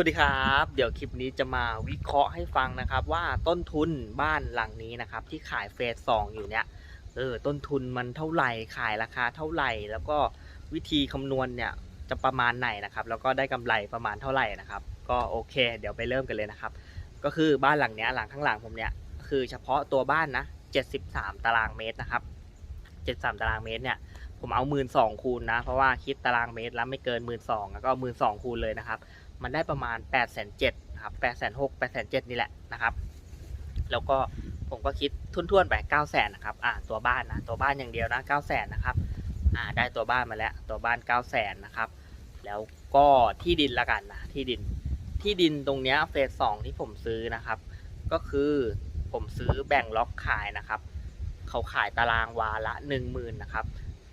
วัสดีครับ เดี๋ยวคลิปนี้จะมาวิเคราะห์ให้ฟังนะครับ ว่าต้นทุนบ้านหลังนี้นะครับ ที่ขายเฟสสองอยู่เนี่ยเออต้นทุนมันเท่าไหร่ขายราคาเท่าไหร่ แล้วก็วิธีคำนวณเนี่ยจะประมาณไหนนะครับ แล้วก็ได้กำไรประมาณเท่าไหร่นะครับ ก็โอเค เดี๋ยวไปเริ่มกันเลยนะครับ ก็คือบ้านหลังเนี้ยหลังข้างหลังผมเนี่ยคือเฉพาะตัวบ้านนะ73 ตารางเมตรนะครับ73ตารางเมตรเนี่ยผมเอา 1 2ื่นคูณนะเพราะว่าคิดตารางเมตรแล้วไม่เกิน 1 2ื่นแล้วก็ 1 2ื่นคูณเลยนะครับ มันได้ประมาณ8 7 0 0 0นะครับ8 6 0 0 0 8 7 0 0นี่แหละนะครับ แล้วก็ผมก็คิดทุ่นๆไป9 0 0 0 0นนะครับอ่าตัวบ้านนะตัวบ้านอย่างเดียวนะ9 0 0 0 0นนะครับอ่าได้ตัวบ้านมาแล้วตัวบ้าน9 0 0 0 0นนะครับแล้วก็ที่ดินละกันนะที่ดินที่ดินตรงเนี้ยเฟสสองที่ผมซื้อนะครับ ก็คือผมซื้อแบ่งล็อกขายนะครับ เขาขายตารางวาละ1 0,000นะครับ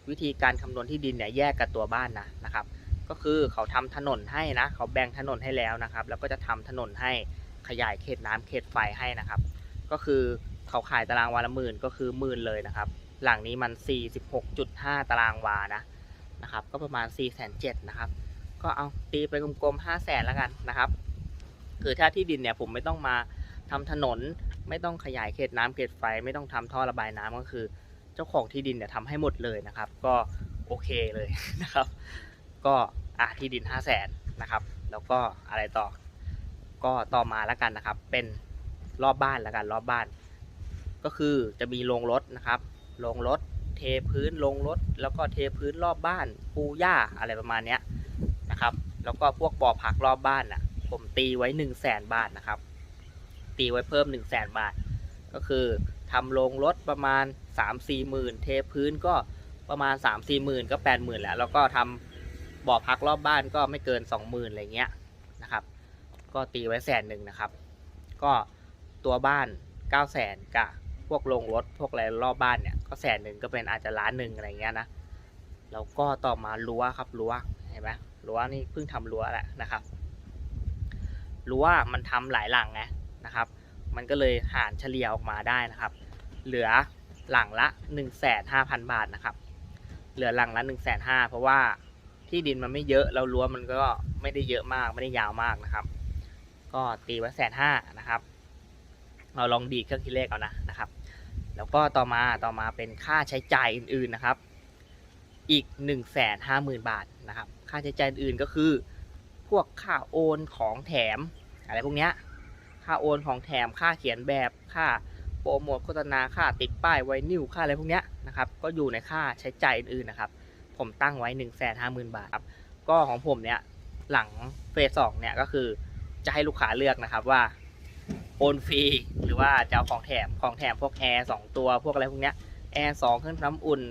วิธีการคำนวณที่ดินเนี่ยแยกกับตัวบ้านนะนะครับ ก็คือเขาทำถนนให้นะเขาแบ่งถนนให้แล้วนะครับ แล้วก็จะทำถนนให้ขยายเขตน้ำเขตไฟให้นะครับ ก็คือเขาขายตารางวาละหมื่นก็คือหมื่นเลยนะครับ หลังนี้มัน 46.5 ตารางวานะนะครับ ก็ประมาณ 4 7 0 0 0นะครับ ก็เอาตีไปกลมๆ 5 0 0แสนแล้วกันนะครับ คือถ้าที่ดินเนี่ยผมไม่ต้องมาทำถนน ไม่ต้องขยายเขตน้ำเขตไฟ ไม่ต้องทำท่อระบายน้ำก็คือ เจ้าของที่ดินเนี่ยทำให้หมดเลยนะครับ ก็โอเคเลยนะครับ ก็อะที่ดิน5 0 0แสนนะครับ แล้วก็อะไรต่อ ก็ต่อมาแล้วกันนะครับ เป็นรอบบ้านแล้วกันรอบบ้าน ก็คือจะมีโรงรถนะครับโรงรถเทพื้นลงรถ แล้วก็เทพื้นรอบบ้านปูหญ้าอะไรประมาณเนี้ยนะครับ แล้วก็พวกบ่อพักรอบบ้านน่ะ ผมตีไว้1 0 0 0 0แสนบาทนะครับ ตีไว้เพิ่ม1 0 0 0 0แสนบาท ก็คือทำโรงรถประมาณ 3 4หมื่นเทพื้นก็ประมาณ 3 4หมื่นก็8 0,000แหละแล้วก็ทำ บ่อพักรอบบ้านก็ไม่เกิน 20,000อะไรเงี้ยนะครับ ก็ตีไว้แสนหนึ่งนะครับ ก็ตัวบ้าน 9 0 0แสนกับพวกโรงรถพวกอะไรรอบบ้านเนี่ยก็แสนหนึ่งก็เป็นอาจจะล้านหนึ่งอะไรเงี้ยนะแล้วก็ต่อมารั้วครับรั้วเห็นไหมรั้วนี่เพิ่งทำรั้วแหละนะครับรั้วมันทำหลายหลังไงนะครับ มันก็เลยหารเฉลี่ยออกมาได้นะครับ เหลือหลังละ 1 5 0 0 0 บาทนะครับ เหลือหลังละ 1 5 0 0 0เพราะว่า ที่ดินมันไม่เยอะแล้วรั้วมันก็ไม่ได้เยอะมากไม่ได้ยาวมากนะครับ ก็ตีไว้แสนห้านะครับเราลองดีดเครื่องคิดเลขเอานะนะครับ แล้วก็ต่อมาต่อมาเป็นค่าใช้จ่ายอื่นๆนะครับ อีก1 5 0 0 0 0บาทนะครับ ค่าใช้จ่ายอื่นๆก็คือ พวกค่าโอนของแถมอะไรพวกเนี้ยค่าโอนของแถมค่าเขียนแบบค่าโปรโมทโฆษณาค่าติดป้ายไวนิวค่าอะไรพวกเนี้ยนะครับ ก็อยู่ในค่าใช้จ่ายอื่นๆนะครับ ผมตั้งไว้1 5 0 0 0 0บาทครับก็ของผมเนี่ยหลังเฟสสองเนี่ยก็คือจะให้ลูกค้าเลือกนะครับว่าโอนฟรีหรือว่าจะเอาของแถมของแถมพวกแอร์สองตัวพวกอะไรพวกเนี้ยแอร์สองเครื่องน้ำอุ่น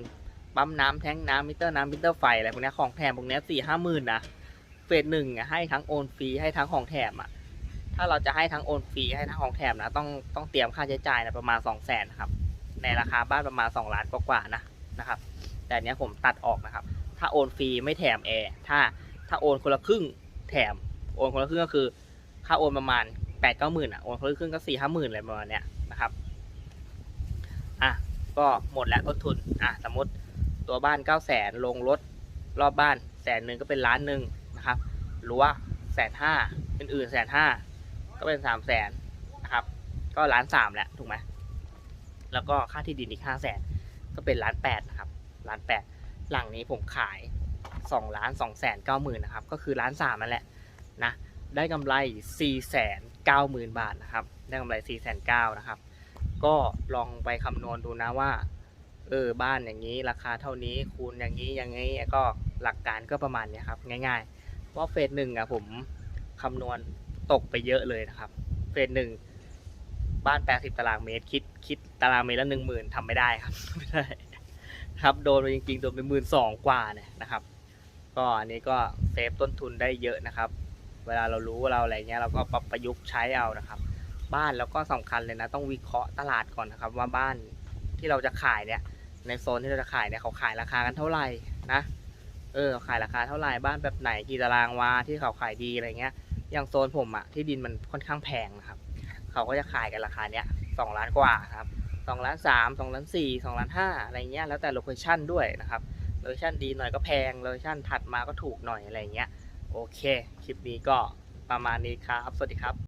ปั๊มน้ำแท้งน้ำมิเตอร์น้ำมิเตอร์ไฟอะไรพวกเนี้ยของแถมพวกเนี้ยสี่ห้าหมื่นนะเฟสหนึ่งให้ทั้งโอนฟรีให้ทั้งของแถมอะถ้าเราจะให้ทั้งโอนฟรีให้ทั้งของแถมนะต้องต้องเตรียมค่าใช้จ่ายนะประมาณสองแสนครับในราคาบ้านประมาณสองล้านกว่าๆนะนะครับ แต่อันเนี้ยผมตัดออกนะครับ ถ้าโอนฟรีไม่แถมแอร์ถ้าถ้าโอนคนละครึ่งแถม โอนคนละครึ่งก็คือค่าโอนประมาณแปดเก้าหมื่นอะ โอนคนละครึ่งก็สี่ห้าหมื่นอะไรประมาณเนี้ยนะครับ อะ ก็หมดแล้วต้นทุน อะ สมมติตัวบ้านเก้าแสนลงรถรอบบ้านแสนหนึ่งก็เป็นล้านหนึ่งนะครับรั้วแสนห้าอื่นๆแสนห้าก็เป็นสามแสนนะครับ ก็ล้านสามแหละถูกไหมแล้วก็ค่าที่ดินอีกห้าแสนก็เป็นล้านแปดนะครับ ล้านแปดหลังนี้ผมขาย2ล้าน2แสน9หมื่นนะครับก็คือล้านสามนั่นแหละนะได้กำไร4แสน9หมื่นบาทนะครับได้กำไร4แสน9นะครับก็ลองไปคำนวณดูนะว่าเออบ้านอย่างนี้ราคาเท่านี้คูณอย่างนี้อย่างนี้ก็หลักการก็ประมาณนี้ครับง่ายๆเพราะเฟสหนึ่งอะผมคำนวณตกไปเยอะเลยนะครับเฟสหนึ่งบ้าน 80 ตารางเมตรคิดคิดตารางเมตรละหนึ่งหมื่นทำไม่ได้ครับไม่ได้ ครับโดนไปจริงๆโดนไปหมื่นสองกว่าเนี่ยนะครับ ก็อันนี้ก็เซฟต้นทุนได้เยอะนะครับ เวลาเรารู้ว่าเราอะไรเงี้ยเราก็ปรับประยุกต์ใช้เอานะครับ บ้านแล้วก็สำคัญเลยนะ ต้องวิเคราะห์ตลาดก่อนนะครับ ว่าบ้านที่เราจะขายเนี่ย ในโซนที่เราจะขายเนี่ยเขาขายราคากันเท่าไหร่นะเออขายราคาเท่าไหร่บ้านแบบไหนกี่ตารางวาที่เขาขายดีอะไรเงี้ยอย่างโซนผมอะที่ดินมันค่อนข้างแพงนะครับ เขาก็จะขายกันราคาเนี้ยสองล้านกว่าครับ สองล้านสามสองล้านสี่สองล้านห้าอะไรเงี้ยแล้วแต่โลเคชั่นด้วยนะครับโลเคชั่นดีหน่อยก็แพงโลเคชั่นถัดมาก็ถูกหน่อยอะไรเงี้ยโอเค คลิปนี้ก็ประมาณนี้ครับ สวัสดีครับ